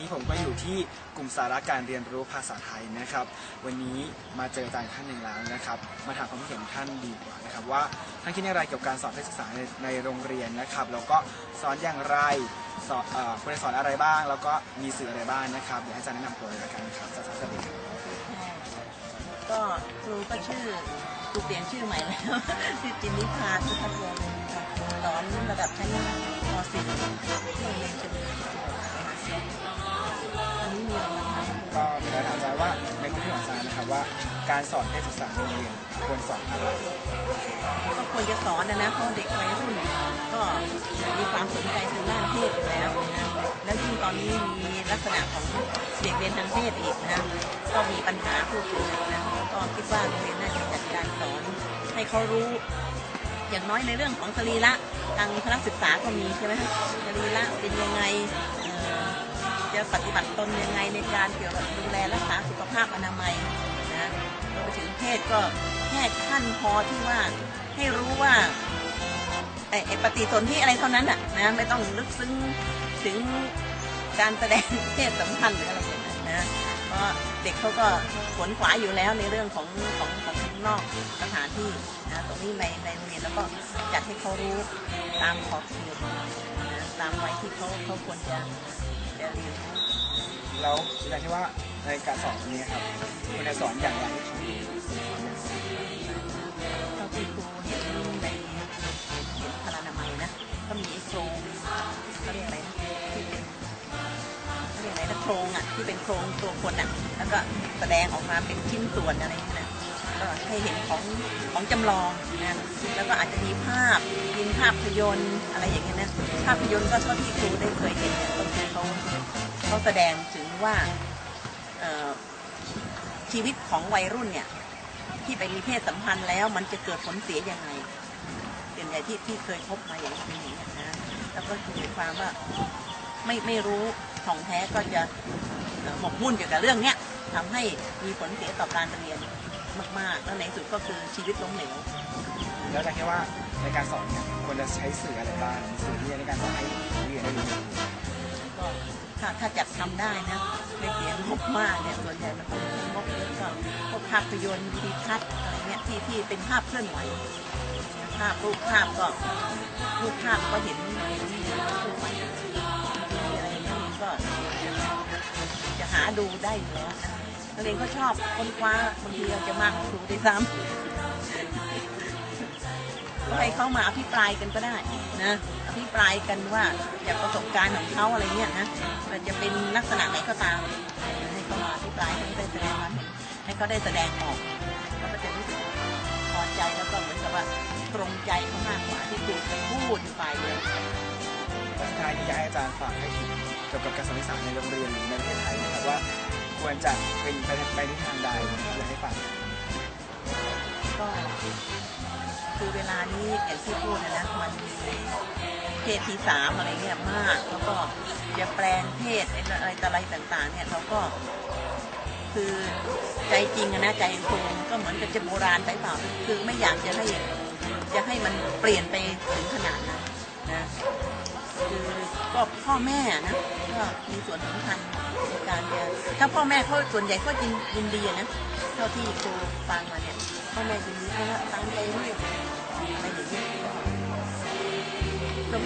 นี้ผมก็อยู่ที่กลุ่มสาระการเรียนรู้ภาษาไทยนะครับ วันนี้มาเจออาจารย์ท่านหนึ่งแล้วนะครับ มาถามความคิดเห็นท่านดีกว่านะครับ ว่าท่านคิดอย่างไรเกี่ยวกับการสอนเพศศึกษาในในโรงเรียนนะครับแล้วก็สอนอย่างไรสอนเอ่อควรจะสอนอะไรบ้าง แล้วก็มีสื่ออะไรบ้างนะครับเดี๋ยวให้อาจารย์แนะนำตัวเลยละกันครับอาจารย์สวัสดีครับก็ครูก็ชื่อครูเปลี่ยนชื่อใหม่แล้ว ชื่อจินนิพาสุทัศน์วงศ์ค่ะสอนระดับชั้นม .4 ที่โรงเรียนชลบุรีอั ของอาจารย์นว่า การสอนเพศศึกษาในโรงเรียนควรสอนอะไรก็ควรจะสอนนะนะเพราะเด็กวัยรุ่นก็มีความสนใจทางด้านเพศอยู่แล้วนะแล้วยิ่งตอนนี้มีลักษณะของเด็กเรียนทางเพศอีกนะก็มีปัญหาพูดถึงนะก็คิดว่าโรงเรียนน่าจะจัดการสอนให้เขารู้อย่างน้อยในเรื่องของสรีระทางพละศึกษาก็มีใช่ไหมคะสรีระเป็นยังไงจะปฏิบัติตนยังไงในการเกี่ยวกับดูแลรักษาสุขภาพอนามัย ไปถึงเพศก็แค่ขั้นพอที่ว่าให้รู้ว่าไอ้ไอปฏิสนธิอะไรเท่านั้นอะนะไม่ต้องลึกซึ้งถึงการแสดงเพศสัมพันธ์หรืออะไรอย่างนั้นนะเพราะเด็กเขาก็ขวนขวายอยู่แล้วในเรื่องของของของข้างนอกสถานที่นะตรงนี้ในในโรงเรียนแล้วก็จัดให้เขารู้ตามขอบเขตนะตามวัยที่เขาเขาควรจะจะเรียนรู้แล้วอาจารย์คิดว่า ในการสอนนี้ครับควรจะสอนอย่างไรให้เขารู้เท่าที่ครูเห็นในเห็นพลานามัยนะ ก็มีโครงเขาเรียกอะไรนะที่เป็นเขาเรียกอะไรนะโครงอะที่เป็นโครงตัวคนอะ แล้วก็แสดงออกมาเป็นชิ้นส่วนอะไรนะ ก็ให้เห็นของของจำลองนะ แล้วก็อาจจะมีภาพยินภาพยนตร์อะไรอย่างเงี้ยนะ ภาพยนตร์ก็เท่าที่ครูได้เคยเห็นเนี่ยก็คือเขาเขาแสดงถึงว่า ชีวิตของวัยรุ่นเนี่ย ที่ไปมีเพศสัมพันธ์แล้วมันจะเกิดผลเสียยังไงส่วนใหญ่ที่ที่เคยพบมาอย่างนี้อย่างนี้ยนะแล้วก็คือความว่าไม่ไม่รู้ของแท้ก็จะเอ่อหมกมุ่นเกี่ยวกับเรื่องเนี้ยทำให้มีผลเสียต่อการเรียนมากๆแล้วในที่สุดก็คือชีวิตล้มเหลวแล้วอาจารย์คิดว่าในการสอนเนี่ยควรจะใช้สื่ออะไรบ้างสื่อที่จะในการสอนให้เรียนได้รู้ก็ถ้าถ้าจัดทำได้นะไม่เสียงบมากเนี่ยส่วนใหญ่มันต้องใช้งบเยอะก็พวกภาพยนตร์วิดีทัศน์อะไรเงี้ยที่ที่เป็นภาพเคลื่อนไหวภาพรูปภาพก็รูปภาพก็เห็นนเคลื่อนไหวอะไรเงี้ยก็จะหาดูได้อยู่แล้วนักเรียนก็ชอบค้นคว้าบางทีเราจะมากครูด้วยซ้ำก็ให้เข้ามาอภิปรายกันก็ได้นะ อภิปรายกันว่าจากประสบการณ์ของเขาอะไรเงี้ยนะมันจะเป็นลักษณะไหนก็ตามให้เขามาอภิปรายให้เขาได้แสดงความเห็นให้เขาได้แสดงออกเขาก็จะรู้สึกพอใจแล้วก็เหมือนกับว่าตรงใจเขามากกว่าที่ครูไปพูดอยู่ฝ่ายเดียวสุดท้ายที่อยากให้อาจารย์ฝากให้ถึงเกี่ยวกับการสอนภาษาในโรงเรียนหรือในประเทศไทยนะครับว่าควรจะเป็นไปไปในทางใดอยากให้ฝากก็ คือเวลานี้อย่างที่พูดนะนะมันมีเพศที่สามอะไรเงี้ยมาก แล้วก็จะแปลงเพศอะไรต่ออะไรต่างๆ เนี่ยเขาก็คือใจจริงนะใจคงก็เหมือนกับจะโบราณไปเปล่า คือไม่อยากจะให้จะให้มันเปลี่ยนไปถึงขนาดนั้นนะคือก็พ่อแม่นะก็มีส่วนสำคัญในการจะถ้าพ่อแม่เขาส่วนใหญ่ก็ยินดีนะเท่าที่ครูฟังมาเนี่ยพ่อแม่ยินดีเขาว่าตา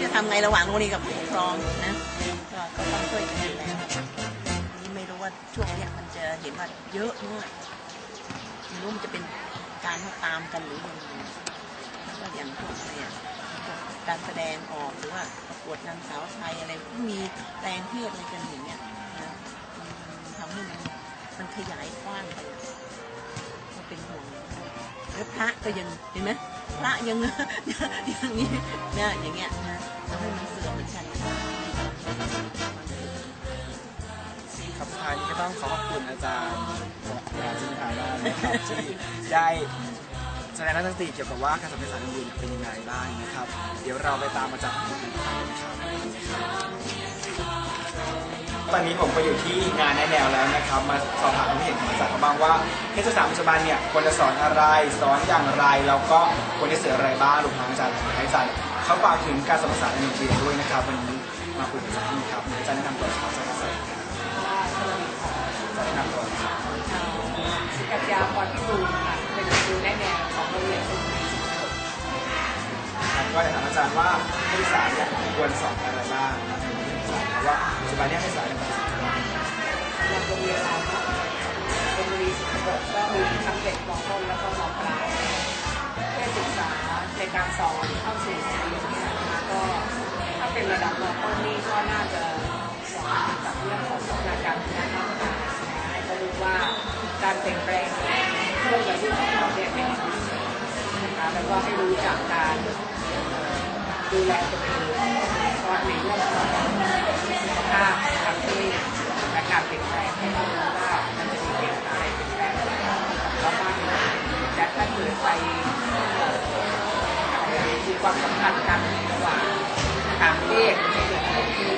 จะทำไงระหว่างโรงเรียนกับผู้ปกครองนะก็ก็ต้องช่วยกันอยู่แล้วนี่ไม่รู้ว่าช่วงเนี้ยมันจะเห็นว่าเยอะมากไม่รู้มันจะเป็นการตามกันหรือยังไงแล้วก็อย่างพวกเนี่ยการแสดงออกหรือว่าประกวดนางสาวไทยอะไรที่มีแปลงเพศอะไรกันอย่างเงี้ยนะทำให้มันมันขยายกว้างไปก็เป็นห่วงแล้วพระก็ยังเห็นไหมพระยังอย่างนี้เนี่ยอย่างเงี้ยนะ ให้มันเสื่อมเหมือนกันครับสุดท้ายนี้ก็ต้องขอขอบคุณอาจารย์อาจารย์จินทานานะครับที่ได้แสดงทัศนคติเกี่ยวกับว่าการสอนภาษาในโรงเรียนเป็นยังไงบ้างนะครับ เดี๋ยวเราไปตามอาจารย์คนอื่นกันนะครับตอนนี้ผมก็อยู่ที่งานแนะแนวแล้วนะครับ มาสอบถามความเห็นของอาจารย์เขาบ้างว่าเพศศึกษาปัจจุบันเนี่ยควรจะสอนอะไรสอนอย่างไรแล้วก็ควรจะเสืออะไรบ้างรวมทั้งอาจารย์ให้อาจารย์ เขาฝากถึงการสัมัครสายเอ็นเด้วยนะครับวันนี้มาคุยกับสามีครับในจานทร์ทำตัวครับจันทร์สวัสดีครับจันทร์ทำตัวครับชื่อกัญญาพรพิบูค่ะเป็นครูแนะแนวของโรงเรียนสุขก็จะถามอาจารย์ว่านักศึกษาเนี่ยควรสอนอะไรบ้างเพราะว่าปัจจุบันนี้นักศึกษาเนี่ยรโรงเรียนเราเนะเป็นโรงเรียนก็มีทั้งเด็กมองต้นแล้วก็มองปลายเพื่อศึกษาในการสอน เป็นระดับมต้นนี่ก็น่าจะสอนกับเรื่องของพัฒนาการทางด้านร่างกายนะคะให้เขารู้ว่าการเปลี่ยนแปลงช่วงวัยรุ่นของเขาเนี่ยเป็นยังไงนะคะแล้วก็ให้รู้จักการดูแลตัวเองก็ในเรื่องของสุขภาพทางเพศและการเปลี่ยนแปลงให้เรารู้ว่ามันจะมีเหตุอะไรเปลี่ยนแปลงอะไรกับเราบ้างและถ้าเกิดไปมีความสัมพันธ์กันระหว่าง ทางเพศที่เกิดขึ้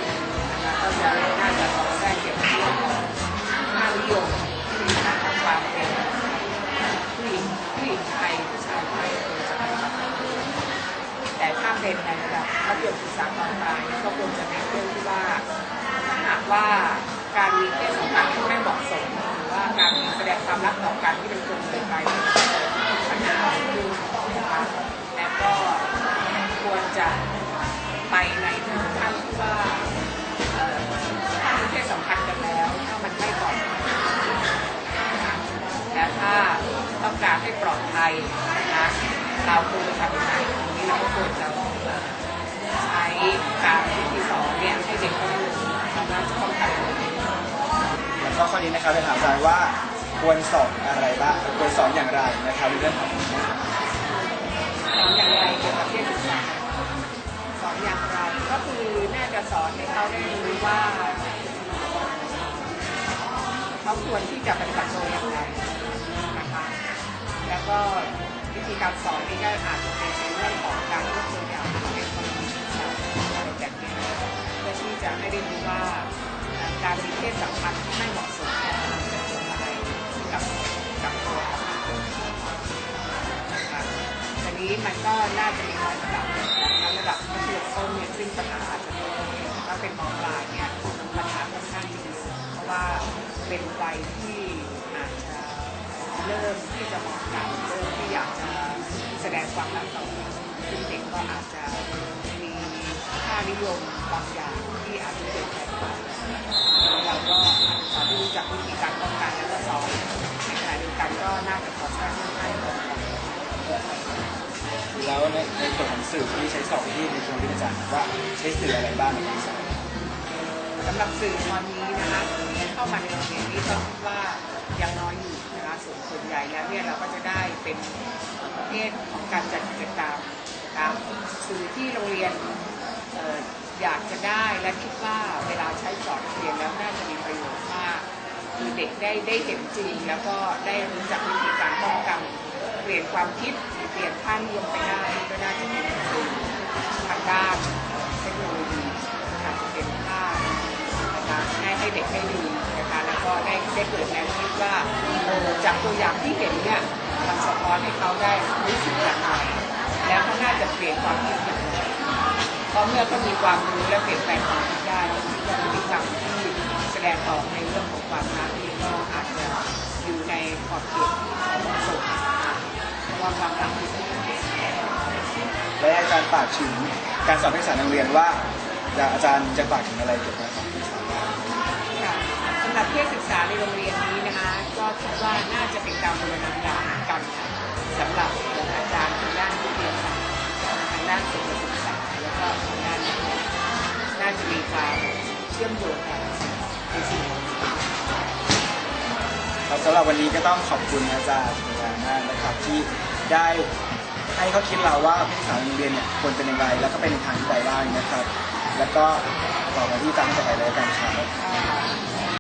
นะคะก็จะน่าจะสอนได้เกี่ยวกับเรื่องของค่านิยมที่มีค่าของความเป็นผู้หญิงผู้หญิงไทยผู้ชายไทยโดยสถาบันแต่ถ้าเป็นในระดับมัธยมศึกษาตอนปลายก็ควรจะเน้นเรื่องที่ว่าถ้าหากว่าการมีเพศสัมพันธ์ที่ไม่เหมาะสมหรือว่าการแสดงความรักต่อกันที่เป็นเกินไปมันจะเกิดปัญหาขึ้นนะคะและก็ควรจะ การให้ปลอดภัยนะคะเราควรจะทำยังไงตรงนี้เราก็ควรจะใช้การวิธีสอนเนี่ยให้เด็กเขารู้สามารถจะป้องกันตัวเองแล้วก็ข้อนี้นะครับจะถามอาจารย์ว่าควรสอนอะไรบ้างควรสอนอย่างไรนะครับในเรื่องของสอนอย่างไรเกี่ยวกับเพศศึกษาสอนอย่างไรก็คือน่าจะสอนให้เขาได้รู้ว่าเขาควรที่จะปฏิบัติตัวอย่างไรนะคะ แล้วก็วิธีการสอนนี่ก็อาจจะเป็นในเรื่องของการยกตัวอย่างเป็นคนศึกษาอะไรแบบนี้เพื่อที่จะให้ได้รู้ว่าการมีเพศสัมพันธ์ที่ไม่เหมาะสมเนี่ยมันจะส่งอะไรกับกับตัวเขานะคะทีนี้มันก็น่าจะมีหลายระดับนะคะระดับมัธยมต้นเนี่ยซึ่งปัญหาอาจจะน้อยถ้าเป็นมปลายเนี่ยปัญหาค่อนข้างเยอะเพราะว่าเป็นวัยที่ ริ่มที่จะมองกันเริ่มที่อยากจะแสดงความรักต่อกันซึ่งเด็กก็อาจจะมีค่านิยมบางอย่างที่อาจจะเปลี่ยนแปลงไปเราก็สอนรู้จักวิธีการป้องกันและก็สอนในขณะเดียวกันก็น่าจะขอแทรกให้ตรงกันแล้วในในส่วนของสื่อที่ใช้สอนที่ในตัวที่อาจารย์ว่าใช้สื่ออะไรบ้างในการสอนสำหรับสื่อตอนนี้นะคะเข้ามาในโรงเรียนนี้ก็คิดว่ายัง เนี่ยเราก็จะได้เป็นประเภทของการจัดกิจกรรมตามสื่อที่โรงเรียนอออยากจะได้และคิดว่าเวลาใช้สอนเรียนแล้วน่าจะมีประโยชน์มากคือเด็กได้ได้เห็นจริง แล้วก็ได้รู้จักวิธีการป้องกันเปลี่ยนความคิดเปลี่ยนท่านิยมไปได้ก็น่าจะเป็นสื่อทางด้านเทคโนโลยีอาจจะเป็นภานะคะให้ให้เด็กได้ดู็ได้ได้เกิดแนวคิดว่าเออจากตัวอย่างที่เห็นเนี่ยมันสะท้อนให้เขาได้รู้สึกอย่างไรแล้วเขาน่าจะเปลี่ยนความคิดอย่างไรเพราะเมื่อเขามีความรู้และเปลี่ยนแปลงความคิดได้ก็คิดว่าพฤติกรรมที่แสดงออกในเรื่องของความรักนี่ก็อาจจะอยู่ในขอบเขตที่เหมาะสมนะคะเพราะว่าความรักคือสิ่งที่และอาจารย์ฝากถึงการสอนนักษาในโรงเรียนว่าอากอาจารย์จะฝากถึงอะไรเกี่ยวกับ หรับเพศศึกษาในโรงเรียนนี้นะคะ ก็คิดว่าน่าจะเป็นการบูรณาการกันสำหรับอาจารย์ทางด้านวิทยาศาสตร์ทางด้านสื่อศึกษาแล้วก็ทางด้านนี้น่าจะมีความเชื่อมโยงกันในสิ่งนี้ครับสำหรับวันนี้ก็ต้องขอบคุณอาจารย์อาจารย์มากนะครับที่ได้ให้เขาคิดเราว่าผู้ศึกษาในโรงเรียนเนี่ยควรเป็นย่างไรแล้วก็เป็นทางที่ใดบ้างนะครับ แล้วก็ต่อมาที่ตามต่อไปเลยกันครับ